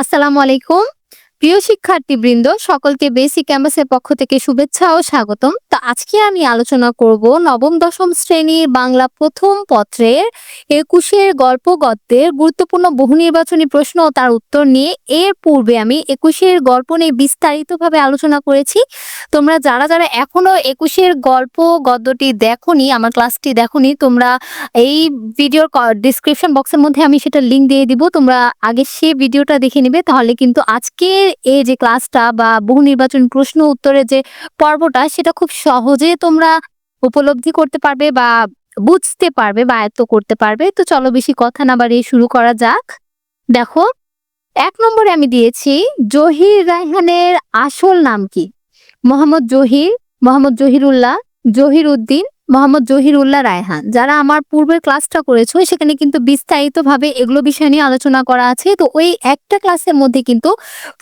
আসসালামু আলাইকুম। প্রিয় শিক্ষার্থীবৃন্দ, সকলকে বেসিক ক্যাম্পাসের পক্ষ থেকে শুভেচ্ছা ও স্বাগতম। তো আজকে আমি আলোচনা করব নবম, দশম শ্রেণির বাংলা প্রথম পত্রের একুশের গল্প গদ্যের গুরুত্বপূর্ণ বহু নির্বাচনী প্রশ্ন ও তার উত্তর নিয়ে। এর পূর্বে আমি একুশের গল্প নিয়ে বিস্তারিতভাবে আলোচনা করেছি। তোমরা যারা যারা এখনও একুশের গল্প গদ্যটি দেখোনি, আমার ক্লাসটি দেখোনি, তোমরা এই ভিডিওর ডিসক্রিপশন বক্সের মধ্যে আমি সেটা লিঙ্ক দিয়ে দিব। তোমরা আগে সে ভিডিওটা দেখে নিবে, তাহলে কিন্তু আজকের এই যে ক্লাসটা বা বহু নির্বাচন প্রশ্ন উত্তরের যে পর্বটা, সেটা খুব সহজে তোমরা উপলব্ধি করতে পারবে বা বুঝতে পারবে বা আয়ত্ত করতে পারবে। তো চলো বেশি কথা না বাড়িয়ে শুরু করা যাক। দেখো, এক নম্বরে আমি দিয়েছি, জহির রায়হানের আসল নাম কি? মোহাম্মদ জহির, মোহাম্মদ জহিরুল্লাহ, জহির উদ্দিন মোহাম্মদ জহিরুল্লাহ রায়হান, যারা আমার পূর্বের ক্লাসটা করেছ, সেখানে কিন্তু বিস্তারিতভাবে এগুলো বিষয় নিয়ে আলোচনা করা আছে। তো ওই একটা ক্লাসের মধ্যে কিন্তু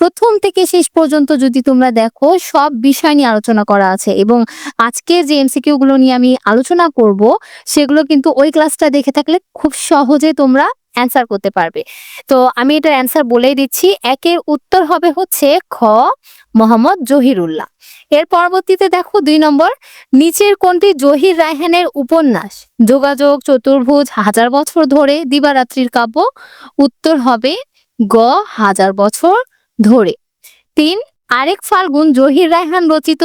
প্রথম থেকে শেষ পর্যন্ত যদি তোমরা দেখো, সব বিষয় নিয়ে আলোচনা করা আছে এবং আজকের যে এমসিকিউ গুলো নিয়ে আমি আলোচনা করব, সেগুলো কিন্তু ওই ক্লাসটা দেখে থাকলে খুব সহজে তোমরা অ্যান্সার করতে পারবে। তো আমি এটার অ্যান্সার বলেই দিচ্ছি। একের উত্তর হবে হচ্ছে খ। মোহাম্মদ জহিরুল্লাহ। এর পরবর্তীতে দেখো দুই নম্বর, নিচের কোনটি জহির রায়হানের উপন্যাস? যোগাযোগ, চতুর্ভুজ, হাজার বছর ধরে দিবারাত্রির কাব্য। উত্তর হবে গ, হাজার বছর ধরে। তিন, আরেক ফাল্গুন জহির রায়হান রচিত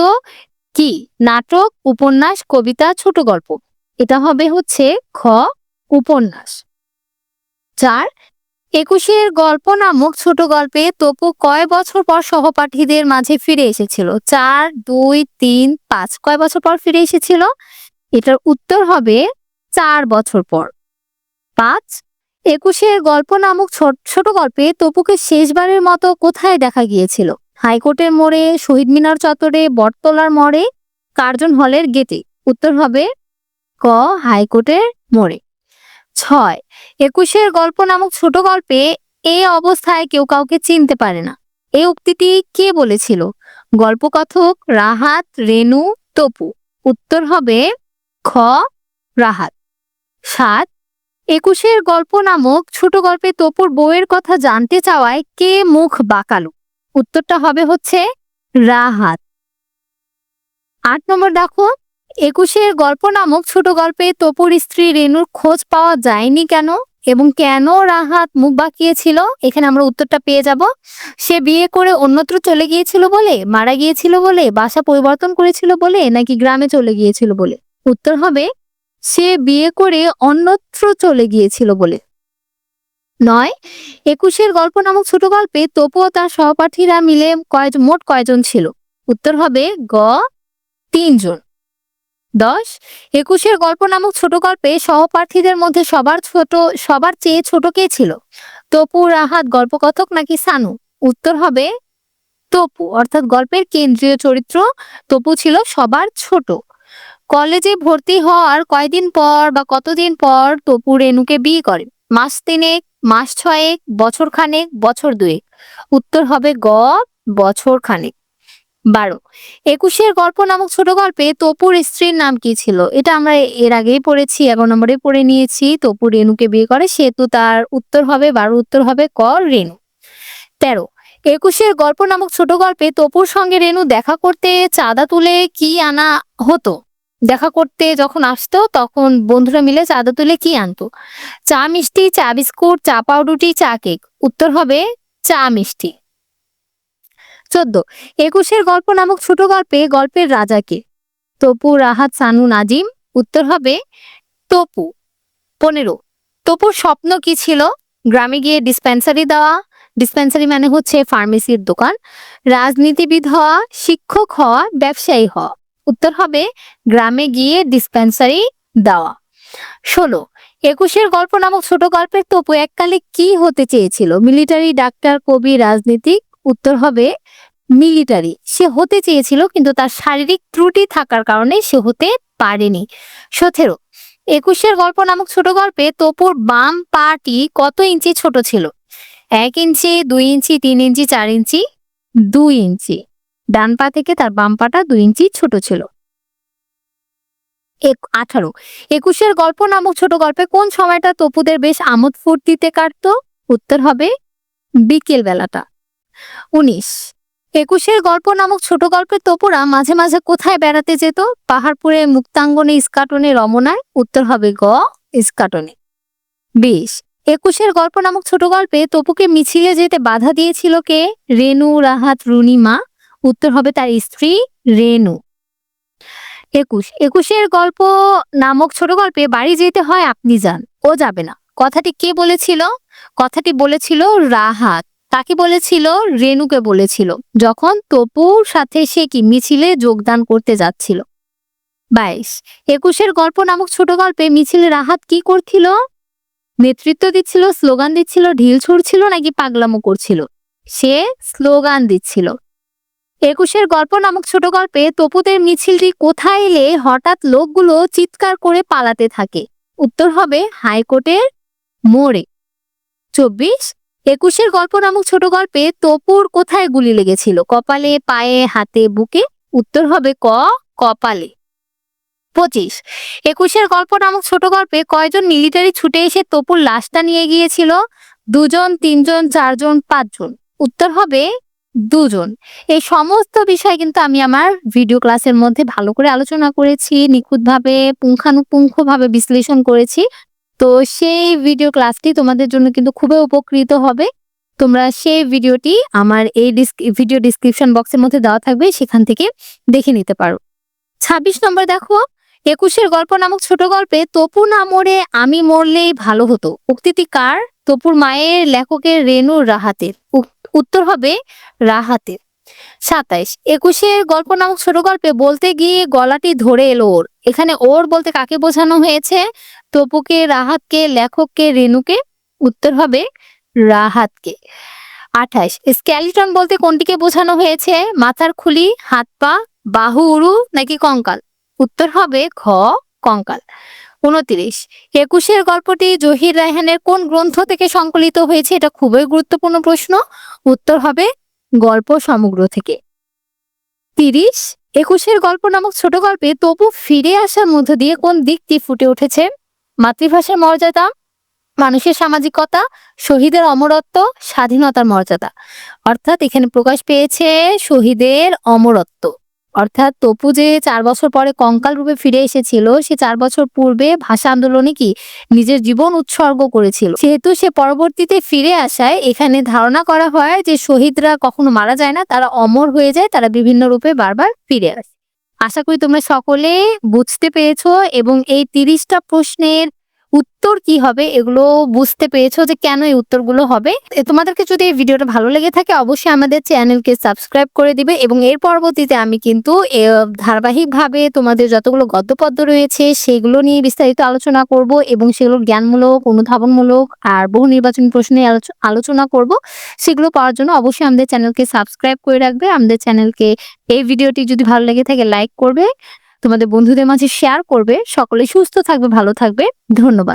কি? নাটক, উপন্যাস, কবিতা, ছোট গল্প। এটা হবে হচ্ছে খ, উপন্যাস। চার একুশের গল্প নামক ছোট গল্পে তপু কয় বছর পর সহপাঠীদের মাঝে ফিরে এসেছিল? চার, দুই, তিন, পাঁচ। কয় বছর পর ফিরে এসেছিল? এটার উত্তর হবে চার বছর পর। পাঁচ। একুশের গল্প নামক ছোট গল্পে তপুকে শেষবারের মতো কোথায় দেখা গিয়েছিল? হাইকোর্টের মোড়ে, শহীদ মিনার চত্বরে, বটতলার মোড়ে, কার্জন হলের গেটে? উত্তর হবে ক, হাইকোর্টের মোড়ে। ছয়। একুশের গল্প নামক ছোট গল্পে এ অবস্থায় কেউ কাউকে চিনতে পারে না। এই উক্তিটি কে বলেছিল? গল্পকথক রাহাত, রেনু, তপু। উত্তর হবে খ, রাহাত। সাত। একুশের গল্প নামক ছোট গল্পে তপুর বউয়ের কথা জানতে চাওয়ায় কে মুখ বাঁকালো? উত্তরটা হবে হচ্ছে রাহাত। আট নম্বর দেখো। একুশের গল্প নামক ছোট গল্পে তপুর স্ত্রী রেনুর খোঁজ পাওয়া যায়নি কেন? এবং কেন রাহাত মুখ বাঁকিয়েছিল? এখানে আমরা উত্তরটা পেয়ে যাব। সে বিয়ে করে অন্যত্র চলে গিয়েছিল বলে, মারা গিয়েছিল বলে, বাসা পরিবর্তন করেছিল বলে, নাকি গ্রামে চলে গিয়েছিল বলে? উত্তর হবে, সে বিয়ে করে অন্যত্র চলে গিয়েছিল বলে। নয়, একুশের গল্প নামক ছোট গল্পে তপু ও তার সহপাঠীরা মিলে কয় মোট কয়জন ছিল? উত্তর হবে, গ, তিনজন। দশ। একুশের গল্প নামক ছোট গল্পে সহপাঠীদের মধ্যে সবার ছোট, সবার চেয়ে ছোট কে ছিল? তপু, রাহাত, গল্পকথক নাকি সানু? উত্তর হবে তপু, অর্থাৎ গল্পের কেন্দ্রীয় চরিত্র তপু ছিল সবার ছোট। কলেজে ভর্তি হওয়ার কয়দিন পর বা কতদিন পর তপু রেনুকে বিয়ে করে? মাস তিনেক, মাস ছয়েক, বছর খানেক, বছর দুয়েক? উত্তর হবে গ, বছর খানেক। বারো। একুশের গল্প নামক ছোট গল্পে তপুর স্ত্রীর নাম কি ছিল? এটা আমরা এর আগেই পড়েছি, এগারো নম্বরে পড়ে নিয়েছি। তপু রেনুকে বিয়ে করে, সেহেতু তার উত্তর হবে, বারো উত্তর হবে ক রেনু তেরো। একুশের গল্প নামক ছোট গল্পে তপুর সঙ্গে রেনু দেখা করতে চাঁদা তুলে কি আনা হতো? দেখা করতে যখন আসতো, তখন বন্ধুরা মিলে চাঁদা তুলে কি আনতো? চা মিষ্টি, চা বিস্কুট, চা পাউরুটি, চা কেক। উত্তর হবে চা মিষ্টি। চোদ্দ। একুশের গল্প নামক ছোট গল্পে গল্পের রাজাকে। তপু, রাহাত, সানু, নাজিম, উত্তর হবে তপু। পনেরো। তপুর স্বপ্ন কি ছিল? গ্রামে গিয়ে ডিসপেন্সারি দেওয়া। ডিসপেন্সারি মানে হচ্ছে ফার্মেসির দোকান। রাজনীতিবিদ হওয়া, শিক্ষক হওয়া, ব্যবসায়ী হওয়া। উত্তর হবে গ্রামে গিয়ে ডিসপেন্সারি দেওয়া। ষোলো। একুশের গল্প নামক ছোট গল্পের তপু এককালে কি হতে চেয়েছিল? মিলিটারি ডাক্তার কবি, রাজনীতিক। উত্তর হবে মিলিটারি। সে হতে চেয়েছিল, কিন্তু তার শারীরিক ত্রুটি থাকার কারণে সে হতে পারেনি। সতেরো, একুশের গল্প নামক ছোট গল্পে তপুর বাম পাটি কত ইঞ্চি ছোট ছিল? এক ইঞ্চি, দুই ইঞ্চি, তিন ইঞ্চি, চার ইঞ্চি, দুই ইঞ্চি। ডান পা থেকে তার বাম পাটা দুই ইঞ্চি ছোট ছিল। আঠারো, একুশের গল্প নামক ছোট গল্পে কোন সময়টা তপুদের বেশ আমোদ ফুর্তিতে কাটত? উত্তর হবে বিকেল বেলাটা উনিশ একুশের গল্প নামক ছোট গল্পের তপুরা মাঝে মাঝে কোথায় বেড়াতে যেত? পাহাড়পুরে মুক্তাঙ্গনে ইস্কাটনে রমনায়, উত্তর হবে গ, ইস্কাটনে। বিশ। একুশের গল্প নামক ছোট গল্পে তপুকে মিছিলে যেতে বাধা দিয়েছিল কে? রেনু রাহাত, রুনিমা। উত্তর হবে তার স্ত্রী রেনু একুশ। একুশের গল্প নামক ছোট গল্পে বাড়ি যেতে হয়, আপনি যান। ও যাবে না। কথাটি কে বলেছিল? কথাটি বলেছিল রাহাত। তাকে বলেছিল রেনুকে বলেছিল, যখন তপুর সাথে সে কি মিছিলে যোগদান করতে যাচ্ছিল? বাইশ, একুশের গল্প নামক ছোট গল্পে মিছিলে রাহাত কি করছিল? নেতৃত্ব দিচ্ছিল, স্লোগান দিচ্ছিল, ঢিল ছুড়ছিল, নাকি পাগলামো করছিল? সে স্লোগান দিচ্ছিল। একুশের গল্প নামক ছোট গল্পে তপুদের মিছিলটি কোথায় এলে হঠাৎ লোকগুলো চিৎকার করে পালাতে থাকে? উত্তর হবে হাইকোর্টের মোড়ে। চব্বিশ একুশের গল্প নামক ছোট গল্পে তপুর কোথায় গুলি লেগেছিল? কপালে, পায়ে, হাতে, বুকে? উত্তর হবে ক, কপালে। পঁচিশ। একুশের গল্প নামক ছোট গল্পে কয়জন মিলিটারি ছুটে এসে তপুর লাশটা নিয়ে গিয়েছিল? দুজন, তিনজন, চারজন, পাঁচজন। উত্তর হবে দুজন। এই সমস্ত বিষয় কিন্তু আমি আমার ভিডিও ক্লাসের মধ্যে ভালো করে আলোচনা করেছি, নিখুঁতভাবে, পুঙ্খানুপুঙ্খভাবে বিশ্লেষণ করেছি। তো সেই ভিডিও ক্লাসটি তোমাদের জন্য কিন্তু খুবই উপকৃত হবে। তোমরা সেই ভিডিওটি আমার এই ভিডিও ডিসক্রিপশন বক্সের মধ্যে দেওয়া থাকবে, সেখান থেকে দেখে নিতে পারো। ছাব্বিশ নম্বর দেখো, একুশের গল্প নামক ছোট গল্পে তপু না মরে আমি মরলেই ভালো হতো। উক্তিটি কার? তপুর মায়ের লেখকের রেণু রাহাতের। উত্তর হবে রাহাতের। সাতাইশ। একুশের গল্প নামক ছোট গল্পে বলতে গিয়ে গলাটি ধরে এলো ওর। এখানে ওর বলতে কাকে বোঝানো হয়েছে? তপুকে, রাহাতকে, লেখককে রেনুকে উত্তর হবে রাহাতকে। আঠাশ। স্ক্যালিটন বলতে কোনটিকে বোঝানো হয়েছে? মাথার খুলি, হাত পা, বাহু, উরু নাকি কঙ্কাল? উত্তর হবে খ কঙ্কাল। উনত্রিশ। একুশের গল্পটি জহির রায়হানের কোন গ্রন্থ থেকে সংকলিত হয়েছে এটা খুবই গুরুত্বপূর্ণ প্রশ্ন। উত্তর হবে গল্প সমগ্র থেকে। তিরিশ, একুশের গল্প নামক ছোট গল্পে তবু ফিরে আসার মধ্য দিয়ে কোন দিকটি ফুটে উঠেছে? মাতৃভাষার মর্যাদা, মানুষের সামাজিকতা, শহীদের অমরত্ব, স্বাধীনতার মর্যাদা। অর্থাৎ এখানে প্রকাশ পেয়েছে শহীদের অমরত্ব। অর্থাৎ তপু যে চার বছর পরে কঙ্কাল রূপে ফিরে এসেছিল, সে চার বছর পূর্বে ভাষা আন্দোলনে কি নিজের জীবন উৎসর্গ করেছিল? সেহেতু সে পরবর্তীতে ফিরে আসায় এখানে ধারণা করা হয় যে শহীদরা কখনো মারা যায় না, তারা অমর হয়ে যায়, তারা বিভিন্ন রূপে বারবার ফিরে আসে। আশা করি তোমরা সকলে বুঝতে পেরেছ এবং এই তিরিশটা প্রশ্নের উত্তর কি হবে? এগুলো বুঝতে পেরেছ যে কেন এই উত্তরগুলো হবে? তোমাদেরকে যদি এই ভিডিওটা ভালো লেগে থাকে, অবশ্যই আমাদের চ্যানেলকে সাবস্ক্রাইব করে দিবে এবং এর পরবর্তীতে আমি কিন্তু ধারাবাহিকভাবে তোমাদের যতগুলো গদ্যপদ্য রয়েছে, সেগুলো নিয়ে বিস্তারিত আলোচনা করব এবং সেগুলো জ্ঞানমূলক, অনুধাবনমূলক আর বহু নির্বাচনী প্রশ্নে আলোচ- আলোচনা করব। সেগুলো পাওয়ার জন্য অবশ্যই আমাদের চ্যানেলকে সাবস্ক্রাইব করে রাখবে। আমাদের চ্যানেলকে এই ভিডিওটি যদি ভালো লেগে থাকে, লাইক করবে। তোমাদের বন্ধুদের মাঝে শেয়ার করবে। সকলে সুস্থ থাকবে ভালো থাকবে। ধন্যবাদ।